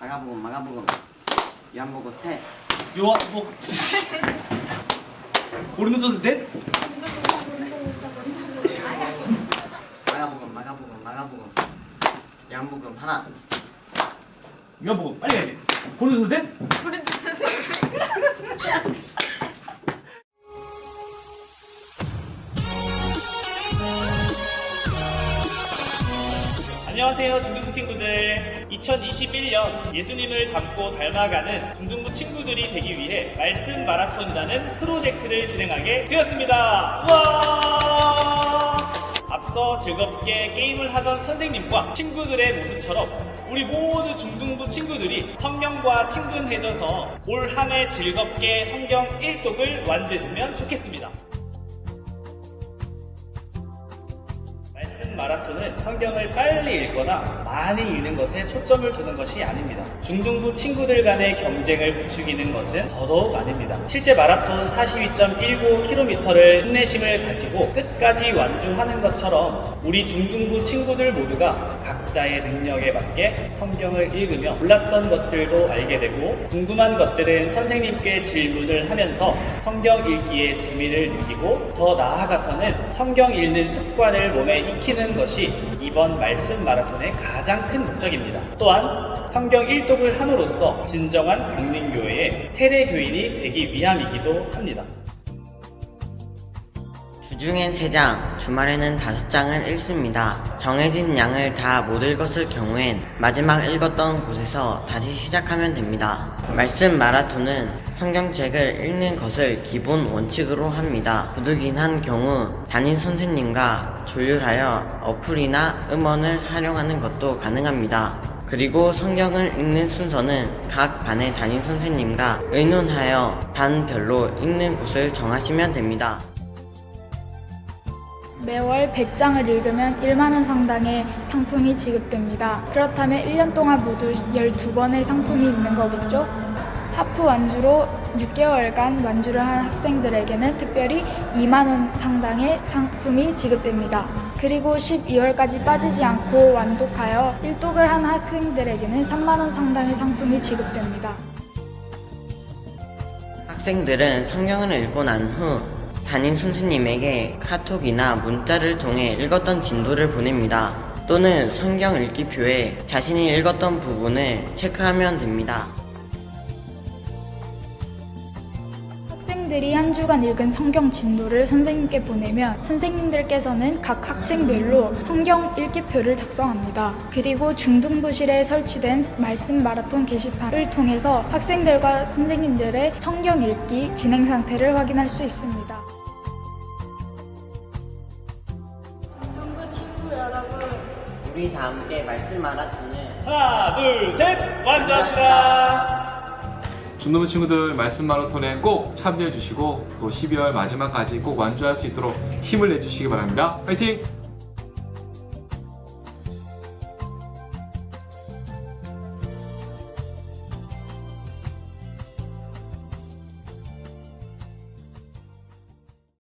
마가복음 마가복음 요한복음 셋 요한 뭐. 고린도전서 넷? 마가복음 마가복음 마가복음 요한복음 하나. 요한복음 빨리 가야지 고린도전서 넷? 안녕하세요 중등부 친구들. 2021년 예수님을 닮고 닮아가는 중등부 친구들이 되기 위해 말씀 마라톤이라는 프로젝트를 진행하게 되었습니다. 우와! 앞서 즐겁게 게임을 하던 선생님과 친구들의 모습처럼 우리 모든 중등부 친구들이 성경과 친근해져서 올 한 해 즐겁게 성경 1독을 완주했으면 좋겠습니다 마라톤은 성경을 빨리 읽거나 많이 읽는 것에 초점을 두는 것이 아닙니다. 중등부 친구들 간의 경쟁을 부추기는 것은 더더욱 아닙니다. 실제 마라톤 42.19km를 인내심을 가지고 끝까지 완주하는 것처럼 우리 중등부 친구들 모두가 각자의 능력에 맞게 성경을 읽으며 몰랐던 것들도 알게 되고 궁금한 것들은 선생님께 질문을 하면서 성경 읽기에 재미를 느끼고 더 나아가서는 성경 읽는 습관을 몸에 익히는 것이 이번 말씀 마라톤의 가장 큰 목적입니다. 또한 성경 1독을 함으로써 진정한 강림교회의 세례 교인이 되기 위함이기도 합니다. 주중엔 3장, 주말에는 5장을 읽습니다. 정해진 양을 다 못 읽었을 경우엔 마지막 읽었던 곳에서 다시 시작하면 됩니다. 말씀 마라톤은 성경책을 읽는 것을 기본 원칙으로 합니다. 부득이한 경우 담임 선생님과 조율하여 어플이나 음원을 활용하는 것도 가능합니다. 그리고 성경을 읽는 순서는 각 반의 담임 선생님과 의논하여 반별로 읽는 곳을 정하시면 됩니다. 매월 100장을 읽으면 1만원 상당의 상품이 지급됩니다. 그렇다면 1년 동안 모두 12번의 상품이 있는 거겠죠? 하프 완주로 6개월간 완주를 한 학생들에게는 특별히 2만원 상당의 상품이 지급됩니다. 그리고 12월까지 빠지지 않고 완독하여 1독을 한 학생들에게는 3만원 상당의 상품이 지급됩니다. 학생들은 성경을 읽고 난 후 담임 선생님에게 카톡이나 문자를 통해 읽었던 진도를 보냅니다. 또는 성경 읽기표에 자신이 읽었던 부분을 체크하면 됩니다. 학생들이 한 주간 읽은 성경 진도를 선생님께 보내면 선생님들께서는 각 학생별로 성경 읽기표를 작성합니다. 그리고 중등부실에 설치된 말씀 마라톤 게시판을 통해서 학생들과 선생님들의 성경 읽기 진행 상태를 확인할 수 있습니다. 우리 다 함께 말씀 마라톤을 하나, 둘, 셋! 완주합시다! 중노부 친구들 말씀 마라톤에 꼭 참여해 주시고 또 12월 마지막까지 꼭 완주할 수 있도록 힘을 내 주시기 바랍니다. 화이팅!